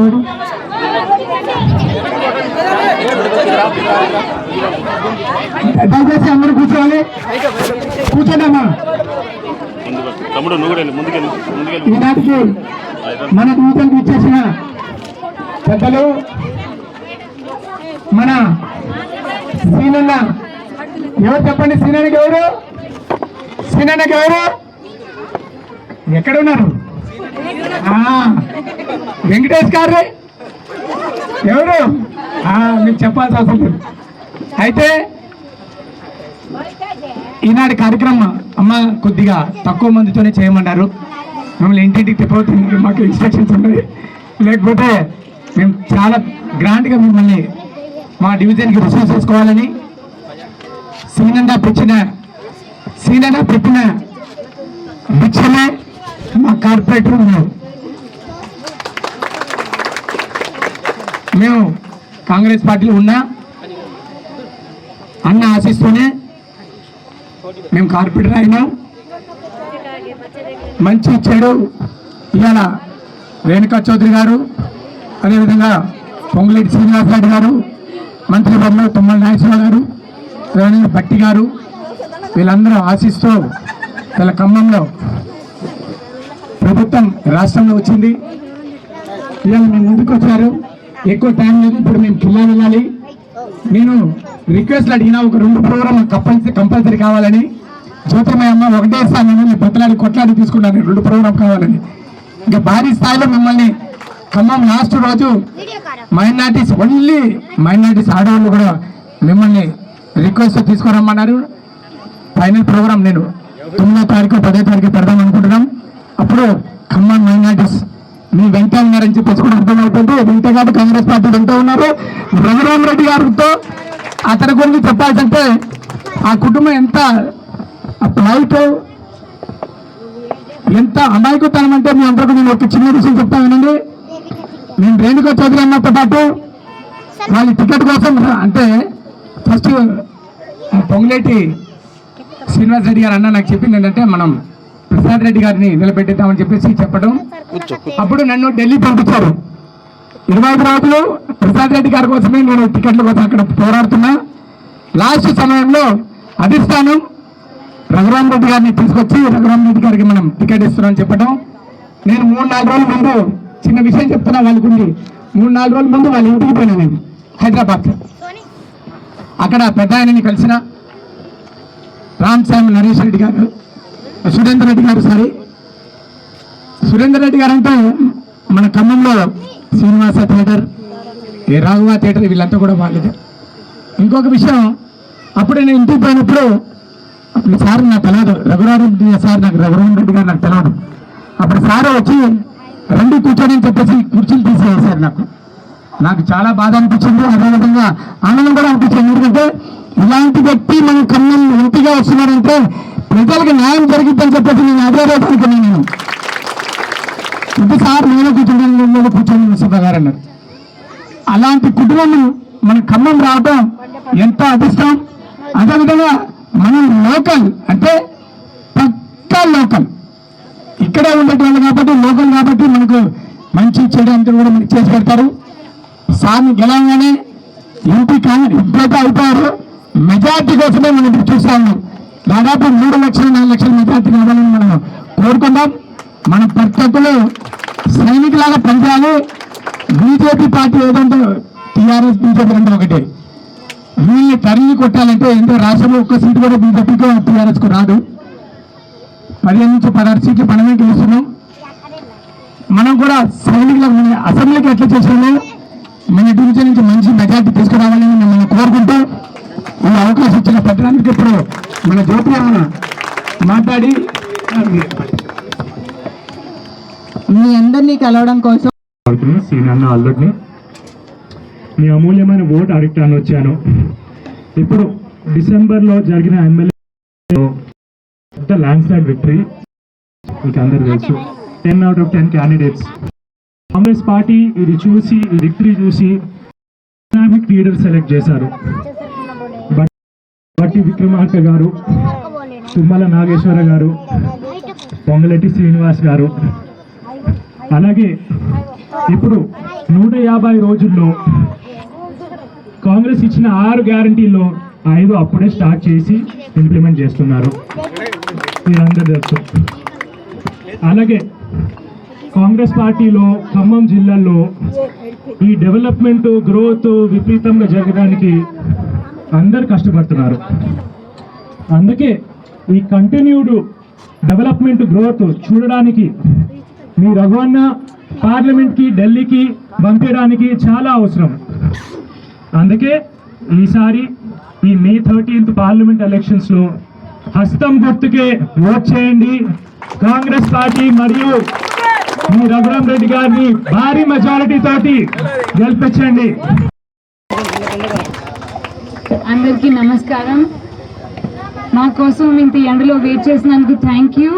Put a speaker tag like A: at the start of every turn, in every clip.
A: చూడవాడు దయచేసి అందరూ కూర్చోవాలి. కూర్చోండమ్మా.
B: తమ్ముడు
A: ఈనాటికి మన నూతనకు ఇచ్చేసిన పెద్దలు మన సీనన్న. ఎవరు చెప్పండి? సీనన్నకి ఎవరు? సీనన్నకి ఎవరు? ఎక్కడ ఉన్నారు? ఆ, వెంకటేష్ గారు ఎవరు? మీకు చెప్పాల్సి అవసరం లేదు. అయితే ఈనాటి కార్యక్రమం అమ్మ కొద్దిగా తక్కువ మందితోనే చేయమన్నారు. మమ్మల్ని ఇంటింటికి తిప్పవుతుంది మాకు ఇన్స్ట్రక్షన్స్ ఉన్నాయి. లేకపోతే మేము చాలా గ్రాండ్గా మిమ్మల్ని మా డివిజన్కి రిసీవ్ చేసుకోవాలని సీనంగా పెట్టిన సీనంగా పెట్టిన కార్పొరేటర్ ఉన్నారు. మేము కాంగ్రెస్ పార్టీలో ఉన్నా అన్న ఆశిస్తూనే మేము కార్పొరేటర్ అయినాం. మంచి చెడు ఇవాళ రేణుకా చౌదరి గారు అదేవిధంగా పొంగులేటి శ్రీనివాస్ రెడ్డి గారు మంత్రి బొమ్మల తుమ్మల నాగేశ్వరరావు గారు అదేవిధంగా భట్టి గారు వీళ్ళందరూ ఆశిస్తూ వీళ్ళ ఖమ్మంలో మొత్తం రాష్ట్రంలో వచ్చింది. ఇవాళ మేము ముందుకు వచ్చారు. ఎక్కువ టైం లేదు. ఇప్పుడు మేము కిల్లా వెళ్ళాలి. నేను రిక్వెస్ట్లు అడిగినా ఒక రెండు ప్రోగ్రామ్ కంపల్సరీ కంపల్సరీ కావాలని. జ్యోతిమయమ్మ ఒకటే సార్ మిమ్మల్ని బతలాడి కొట్లాడి తీసుకున్నాను. రెండు ప్రోగ్రామ్ కావాలని. ఇంకా భారీ స్థాయిలో మిమ్మల్ని ఖమ్మం లాస్ట్ రోజు మైనార్టీస్ ఓన్లీ మైనార్టీస్ ఆడవాళ్ళు కూడా మిమ్మల్ని రిక్వెస్ట్ తీసుకురమ్మన్నారు. ఫైనల్ ప్రోగ్రామ్ నేను తొమ్మిదో తారీఖు పదో తారీఖు పెడదాం అనుకుంటున్నాం అప్పుడు ఖమ్మం మైనార్టీస్ మీ వెంట ఉన్నారని చెప్పేసి కూడా కాదు కాంగ్రెస్ పార్టీ వెంట ఉన్నారు. రఘురామ్ రెడ్డి గారితో అతని గురించి చెప్పాల్సింటే ఆ కుటుంబం ఎంత లైట్ ఎంత అమాయకుతనం అంటే మీ అందరికీ నేను ఒక చిన్న విషయం చెప్తా వినండి. నేను రేణుకా చౌదరి అన్నతో పాటు వాళ్ళ టికెట్ కోసం అంటే ఫస్ట్ పొంగులేటి శ్రీనివాస్ రెడ్డి గారు అన్న నాకు చెప్పింది ఏంటంటే మనం ప్రసాద్ రెడ్డి గారిని నిలబెట్టేద్దామని చెప్పేసి చెప్పడం. అప్పుడు నన్ను ఢిల్లీ పంపించారు. ఇరవై ఐదు రోజులు ప్రసాద్ రెడ్డి గారి కోసమే నేను టికెట్ల కోసం అక్కడ పోరాడుతున్నా. లాస్ట్ సమయంలో అధిష్టానం రఘురామ్ రెడ్డి గారిని తీసుకొచ్చి రఘురామ్ రెడ్డి గారికి మనం టికెట్ ఇస్తున్నాం చెప్పడం నేను మూడు నాలుగు రోజుల ముందు చిన్న విషయం చెప్తున్నా వాళ్ళకుండి. మూడు నాలుగు రోజుల ముందు వాళ్ళ ఇంటికి పోయినా నేను హైదరాబాద్. అక్కడ పెద్ద ఆయనని కలిసిన రామ్ సామ్ నరేష్ రెడ్డి గారు సురేందర్ రెడ్డి గారు సారీ. సురేందర్ రెడ్డి గారు అంటే మన ఖమ్మంలో శ్రీనివాస థియేటర్ ఏ రాఘవ థియేటర్ వీళ్ళంతా కూడా వాళ్ళదే ఇంకొక విషయం అప్పుడు నేను ఇంటికి పోయినప్పుడు అప్పుడు సార్ నాకు తెలియదు రఘురామ్ సార్ నాకు రఘురామ్ రెడ్డి గారు నాకు తెలియదు అప్పుడు సార్ వచ్చి రండి కూర్చొని చెప్పేసి కుర్చీలు తీసేసారు నాకు. నాకు చాలా బాధ అనిపించింది. అదేవిధంగా ఆనందం కూడా అనిపించింది. ఎందుకంటే ఇలాంటి వ్యక్తి మన కన్నా ఎంపీగా వస్తున్నారంటే ప్రజలకు న్యాయం జరిగిద్దని చెప్పేసి నేను అదే రోజు అనుకున్నాను నేను ఇది సార్ నేను కూర్చోండి కూర్చొని ముసఫా అన్నారు. అలాంటి కుటుంబం మన ఖమ్మం రావడం ఎంతో అదృష్టం. అదేవిధంగా మనం లోకల్ అంటే పక్కా లోకల్. ఇక్కడే ఉండేటువంటి కాబట్టి లోకల్ కాబట్టి మనకు మంచి చెడు అంతా కూడా మనకి చేసి పెడతారు. సార్ని గెలవగానే ఎంపీ కానీ ఎప్పుడైతే అవుతారు మెజార్టీ కోసమే మనం ఇప్పుడు చూస్తా ఉన్నాం. దాదాపు మూడు లక్షలు నాలుగు లక్షల మెజార్టీ కావాలని మనం కోరుకుందాం. మన ప్రత్యర్థులు సైనికులాగా పనిచేయాలి. బీజేపీ పార్టీ ఏదంటే టీఆర్ఎస్ బీజేపీ అంటే ఒకటే. వీళ్ళని తరిగి కొట్టాలంటే ఎంతో రాష్ట్రంలో ఒక్క సీటు కూడా బీజేపీకి టీఆర్ఎస్కు రాదు. పదిహేను నుంచి పదహారు సీట్లు మనమే గెలుస్తున్నాం మనం కూడా సైనికులకు మన అసెంబ్లీకి ఎట్లా చేసామో మన డివిజన్ నుంచి మంచి మెజార్టీ తీసుకురావాలని మిమ్మల్ని కోరుకుంటూ ఈ అవకాశం ఇచ్చిన పెట్టడానికి ఇప్పుడు మన జ్యోతి మాట్లాడి
C: మీ అందరినీ కలవడం కోసం
A: మాట్లాడుతున్నా అల్లుడిని. మీ అమూల్యమైన ఓటు అడుగుతాను వచ్చాను. ఇప్పుడు డిసెంబర్లో జరిగిన ఎమ్మెల్యే ల్యాండ్ స్లైడ్ విక్టరీ మీకు అందరు తెలుసు. Ten out of ten candidates Congress party ఇది చూసి ఈ విక్టరీ చూసి డైనామిక్ లీడర్ సెలెక్ట్ చేశారు. బట్- బట్టి విక్రమార్క గారు తుమ్మల నాగేశ్వర గారు పొంగలెట్టి శ్రీనివాస్ గారు అలాగే
D: ఇప్పుడు నూట యాభై రోజుల్లో కాంగ్రెస్ ఇచ్చిన ఆరు గ్యారంటీల్లో ఐదు అప్పుడే స్టార్ట్ చేసి ఇంప్లిమెంట్ చేస్తున్నారు. మీరందరూ తెలుసు. అలాగే కాంగ్రెస్ పార్టీలో ఖమ్మం జిల్లాలో ఈ డెవలప్మెంట్ గ్రోత్ విపరీతంగా జరగడానికి అందరు కష్టపడుతున్నారు. అందుకే ఈ కంటిన్యూడ్ డెవలప్మెంట్ గ్రోత్ చూడడానికి మీ రఘువన్న పార్లమెంట్కి ఢిల్లీకి పంపించడానికి చాలా అవసరం. అందుకే ఈసారి ఈ మే థర్టీన్త్ పార్లమెంట్ ఎలక్షన్స్లో హస్తం గుర్తుకే ఓట్ చేయండి. కాంగ్రెస్ పార్టీ మరియు మీ రఘురాం రెడ్డి గారిని భారీ మెజారిటీ తోటి గెలిపించండి.
E: అందరికీ నమస్కారం. మా కోసం ఇంత ఎండలో వెయిట్ చేసినందుకు థ్యాంక్ యూ.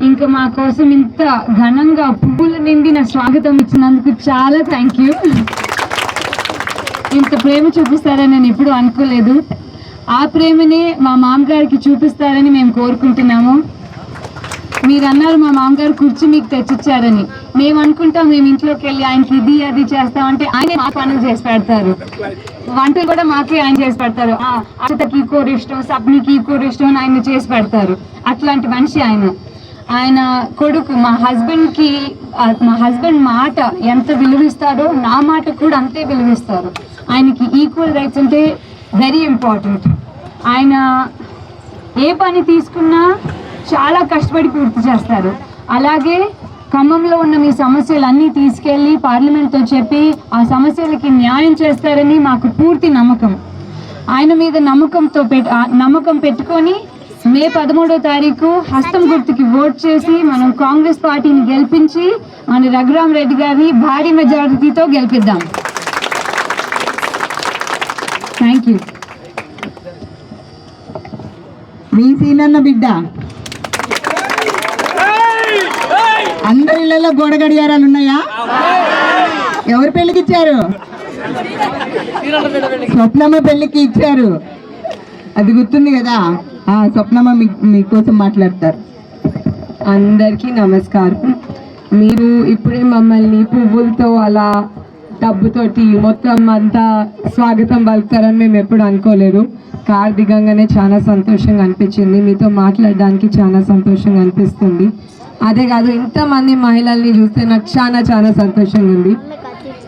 E: ఇంకా మా కోసం ఇంత ఘనంగా పువ్వుల నిండిన స్వాగతం ఇచ్చినందుకు చాలా థ్యాంక్ యూ ఇంత ప్రేమ చూపిస్తారని నేను ఎప్పుడూ అనుకోలేదు. ఆ ప్రేమనే మా మామగారికి చూపిస్తారని మేము కోరుకుంటున్నాము. మీరు అన్నారు మా మామగారు కుర్చీ మీకు తెచ్చిచ్చారని. మేము అనుకుంటాం మేము ఇంట్లోకి వెళ్ళి ఆయనకి ఇది అది చేస్తామంటే ఆయనే మా పనులు చేసి పెడతారు. వంటలు కూడా మాకే ఆయన చేసి పెడతారు. ఆ, ఈ కూర ఇష్టం సబ్నికి ఈ కూర ఇష్టం అని ఆయన చేసి పెడతారు. అట్లాంటి మనిషి ఆయన. ఆయన కొడుకు మా హస్బెండ్కి మా హస్బెండ్ మాట ఎంత విలువిస్తాడో నా మాట కూడా అంతే విలువిస్తారు. ఆయనకి ఈక్వల్ రైట్స్ అంటే వెరీ ఇంపార్టెంట్ ఆయన ఏ పని తీసుకున్నా చాలా కష్టపడి పూర్తి చేస్తారు. అలాగే ఖమ్మంలో ఉన్న మీ సమస్యలన్నీ తీసుకెళ్ళి పార్లమెంట్తో చెప్పి ఆ సమస్యలకి న్యాయం చేస్తారని మాకు పూర్తి నమ్మకం. ఆయన మీద నమ్మకంతో పెట్ ఆ నమ్మకం పెట్టుకొని మే పదమూడో తారీఖు హస్తం గుర్తుకి ఓట్ చేసి మనం కాంగ్రెస్ పార్టీని గెలిపించి మన రఘురామ్ రెడ్డి గారిని భారీ మెజారిటీతో గెలిపిద్దాం. థ్యాంక్ యూ
C: మీ సీనన్న బిడ్డ. అందరి ఇళ్ళలో గోడ గడియారాలు ఉన్నాయా? ఎవరు పెళ్ళికి ఇచ్చారు? స్వప్నమ్మ పెళ్ళికి ఇచ్చారు. అది గుర్తుంది కదా? స్వప్నమ్మ మీ మీకోసం మాట్లాడతారు.
E: అందరికీ నమస్కారం. మీరు ఇప్పుడే మమ్మల్ని పువ్వులతో అలా డబ్బుతోటి మొత్తం అంతా స్వాగతం పలుకుతారని మేము ఎప్పుడు అనుకోలేదు. కార్ దిగంగానే చాలా సంతోషంగా అనిపించింది. మీతో మాట్లాడడానికి చాలా సంతోషంగా అనిపిస్తుంది. అదే కాదు ఇంతమంది మహిళల్ని చూస్తే నాకు చాలా చాలా సంతోషంగా ఉంది.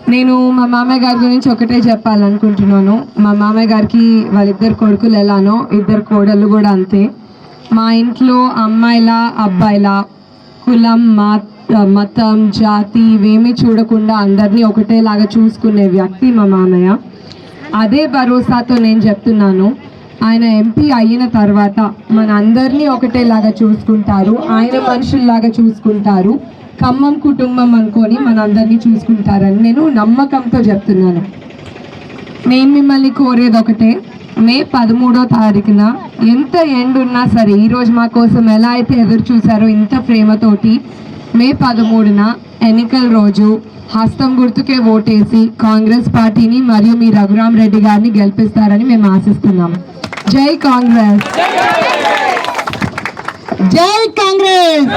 E: నేను మా మామయ్య గారి గురించి ఒకటే చెప్పాలనుకుంటున్నాను. మా మామయ్య గారికి వాళ్ళిద్దరు కొడుకులు ఎలానో ఇద్దరు కోడళ్ళు కూడా అంతే. మా ఇంట్లో అమ్మాయిల అబ్బాయిల కులం మత మతం జాతి ఇవేమీ చూడకుండా అందరినీ ఒకటేలాగా చూసుకునే వ్యక్తి మా మామయ్య. అదే భరోసాతో నేను చెప్తున్నాను. ఆయన ఎంపీ అయిన తర్వాత మన అందరినీ ఒకటేలాగా చూసుకుంటారు. ఆయన మనుషుల్లాగా చూసుకుంటారు. ఖమ్మం కుటుంబం అనుకొని మన అందరినీ చూసుకుంటారని నేను నమ్మకంతో చెప్తున్నాను. నేను మిమ్మల్ని కోరేది ఒకటే మే పదమూడో తారీఖున ఎంత ఎండ్ ఉన్నా సరే ఈరోజు మా కోసం ఎలా అయితే ఎదురు చూసారో ఇంత ప్రేమతోటి మే పదమూడున ఎన్నికల రోజు హస్తం గుర్తుకే ఓటేసి కాంగ్రెస్ పార్టీని మరియు మీ రఘురామ్ రెడ్డి గారిని గెలిపిస్తారని మేము ఆశిస్తున్నాం. జై కాంగ్రెస్!
C: జై కాంగ్రెస్!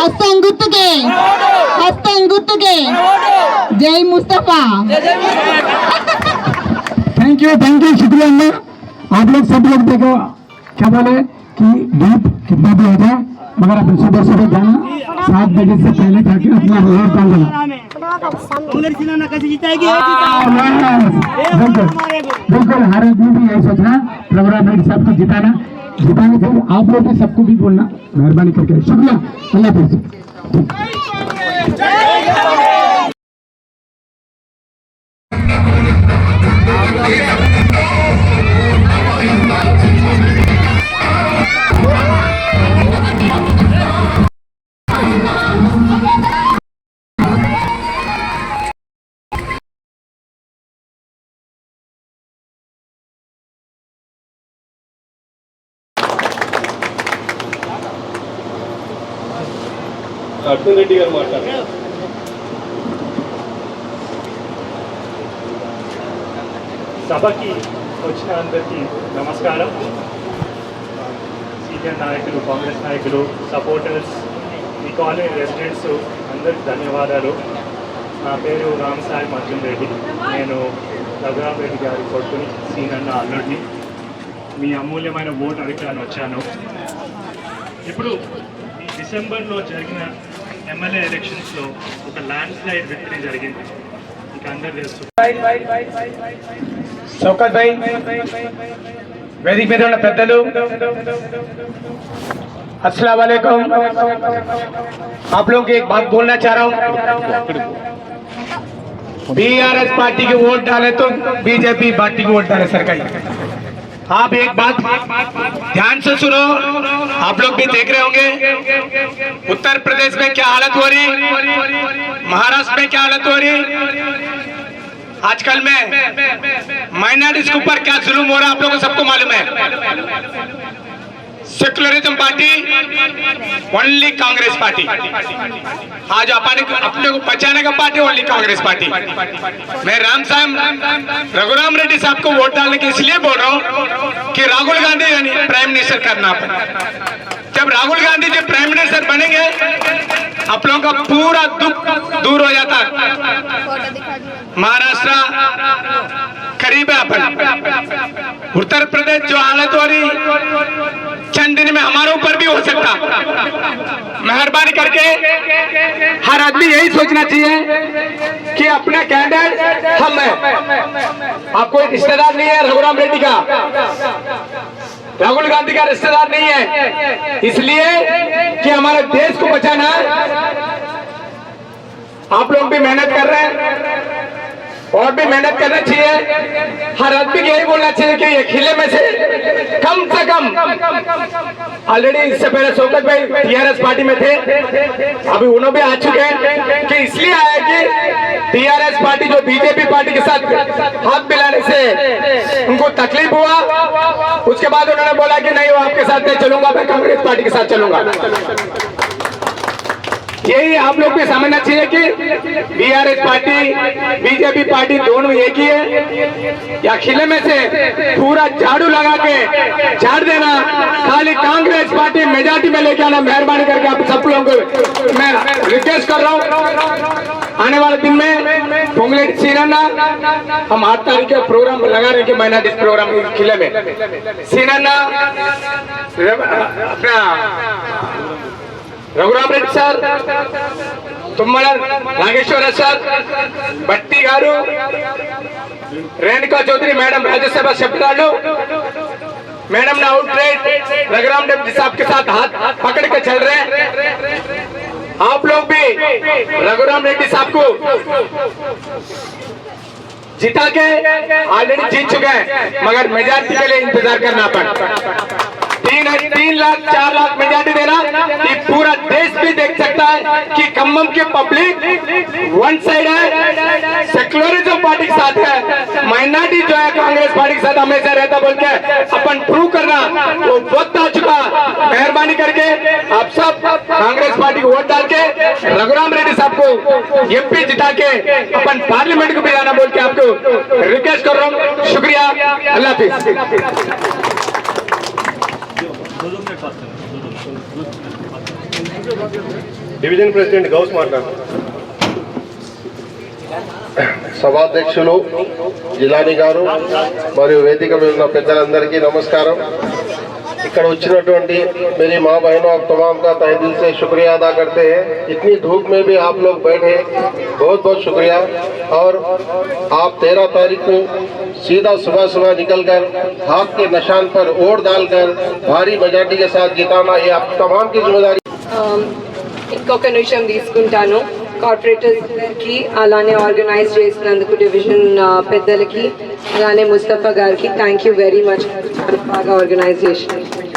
C: హస్తం గుర్తుకే హస్తం గుర్తుకే జై Mustafa
A: thank you thank you शुक्रिया अम्मा आप लोग सब लोग देखो क्या बोले कि धूप कितना भी हो जाए मगर अपन सुबह सुबह जाना सात बजे से पहले जाके अपना रोड डाल देना Yes, बिल्कुल बिल्कुल हर आदमी भी यही सोचना प्रोग्राम में सबको जिताना जिताने फिर आप लोग भी सबको भी बोलना। मेहरबानी करके। शुक्रिया। अल्लाह हाफिज।
B: అర్జున్ రెడ్డి గారు మాట్లాడారు.
D: సభకి వచ్చిన అందరికీ నమస్కారం. సీనియర్ నాయకులు కాంగ్రెస్ నాయకులు సపోర్టర్స్ ఈ కాలనీ రెసిడెంట్స్ అందరికి ధన్యవాదాలు. నా పేరు రామసాయి అర్జున్ రెడ్డి. నేను రఘురామ్ రెడ్డి గారి కొడుకుని సీనన్న అల్లుడిని. మీ అమూల్యమైన ఓటు అడగడానికి వచ్చాను. ఇప్పుడు ఈ డిసెంబర్లో జరిగిన ఎమ్మెల్యే ఎలక్షన్స్లో ఒక ల్యాండ్ స్లైడ్ విక్టరీ జరిగింది ఇక అందరు తెలుసు
F: చౌకత్ భాయ్ వేదిక మీద ఉన్న పెద్దలు अस्सलाम वालेकुम आप लोगों को एक बात बोलना चाह रहा हूँ बीआरएस पार्टी की वोट डाले तो बीजेपी पार्टी की वोट डाले सरकारी आप एक बात ध्यान से सुनो। आप लोग भी देख रहे होंगे। उत्तर प्रदेश में क्या हालत हो रही? महाराष्ट्र में क्या हालत हो रही? आजकल में माइनॉरिटीज के ऊपर क्या जुलूम हो रहा है? आप लोगों को सबको मालूम है। Secularism party only Congress party. आज अपने अपने को बचाने का पार्टी ओनली कांग्रेस पार्टी। मैं राम साहब, रघुराम रेड्डी साहब को वोट डालने के इसलिए बोल रहा हूँ कि राहुल गांधी यानी प्राइम मिनिस्टर करना अपन। जब राहुल गांधी जी प्राइम मिनिस्टर बनेंगे, आप लोगों का पूरा दुख दूर हो जाता। महाराष्ट्र करीब है अपन। उत्तर प्रदेश जो हालत हो रही चंद दिन में हमारे ऊपर भी सकता। मेहरबानी करके हर आदमी यही सोचना चाहिए कि अपना कैंडिडेट हम है। आपको एक रिश्तेदार नहीं है रघुराम रेड्डी का। राहुल गांधी का रिश्तेदार नहीं है। इसलिए कि हमारे देश को बचाना। आप लोग भी मेहनत कर रहे हैं और भी मेहनत करना चाहिए। हर आदमी यही बोलना चाहिए कि ये खिले में से कम से कम ऑलरेडी इससे पहले शौकत भाई टीआरएस पार्टी में थे। अभी उन्होंने भी आ चुके हैं कि इसलिए आए कि टीआरएस पार्टी, जो बीजेपी पार्टी के साथ हाथ मिलाने से उनको तकलीफ़ हुआ। उसके बाद उन्होंने बोला कि नहीं, वो आपके साथ नहीं चलूँगा, मैं कांग्रेस पार्टी के साथ चलूँगा। यही आप लोग को समझना चाहिए कि बीआरएस पार्टी, बीजेपी पार्टी दोनों एक ही है। या खिले में से पूरा झाड़ू लगा के झाड़ देना ले क्या मेहरबानी करके आप सब लोगों को मैं रिक्वेस्ट कर रहा हूँ। आने वाले दिन में पोंगलेट सीनाना, हम आठ तारीख का प्रोग्राम लगा रहे हैं महीना इस प्रोग्राम किले में। सीनाना अपना Raghuram Reddy sir, Tummala Nageswara sir, Bhatti garu, Renuka Chowdhury, madam Rajya Sabha सभ्युरालु madam ने आउटरेट रघुराम रेड्डी साहब के साथ हाथ चल रहे हैं। आप लोग भी, रघुराम रेड्डी साहब को जिता के ऑलरेडी जीत चुके हैं, मगर मेजोरिटी के लिए इंतज़ार करना पड़ा। तीन तीन लाख, चार लाख मेजोरिटी देना ये पूरा देश भी देख सकता है कि खम्मम की पब्लिक वन साइड है सेकुलरिज्म पार्टी के साथ है माइनॉरिटी जो है कांग्रेस पार्टी के साथ हमेशा रहता बोल के अपन प्रूव करना, वो वक्त आप सब कांग्रेस पार्टी को वोट डाल के रघुराम रेड्डी साहब को एमपी जिता के अपन पार्लियामेंट को भी जाना बोल के आपको रिक्वेस्ट कर रहा हूँ शुक्रिया अल्लाह हाफिज
G: డివిజన్ ప్రెసిడెంట్ గౌస్ మాట్లాడు సభాధ్యక్షులు జిలాని గారు మరియు వేదిక మీద ఉన్న పెద్దలందరికీ నమస్కారం ఇక్కడ వచ్చినటువంటి मेरी माँ बहनों आप तमाम का तहे दिल से शुक्रिया अदा करते हैं इतनी धूप में भी आप लोग बैठे बहुत बहुत शुक्रिया और आप तेरह तारीख को सीधा सुबह सुबह निकलकर हाथ के निशान पर वोट डालकर भारी मेजोरिटी के साथ जिताना ये आप तमाम की जिम्मेदारी
E: Um, ఇంకొక నిమిషం తీసుకుంటాను कॉर्पोरेटर की अलाने ऑर्गेनाइज नंदकू डिवीज़न पेदल की अलाने मुस्तफ़ा गार की thank you
H: very much organisation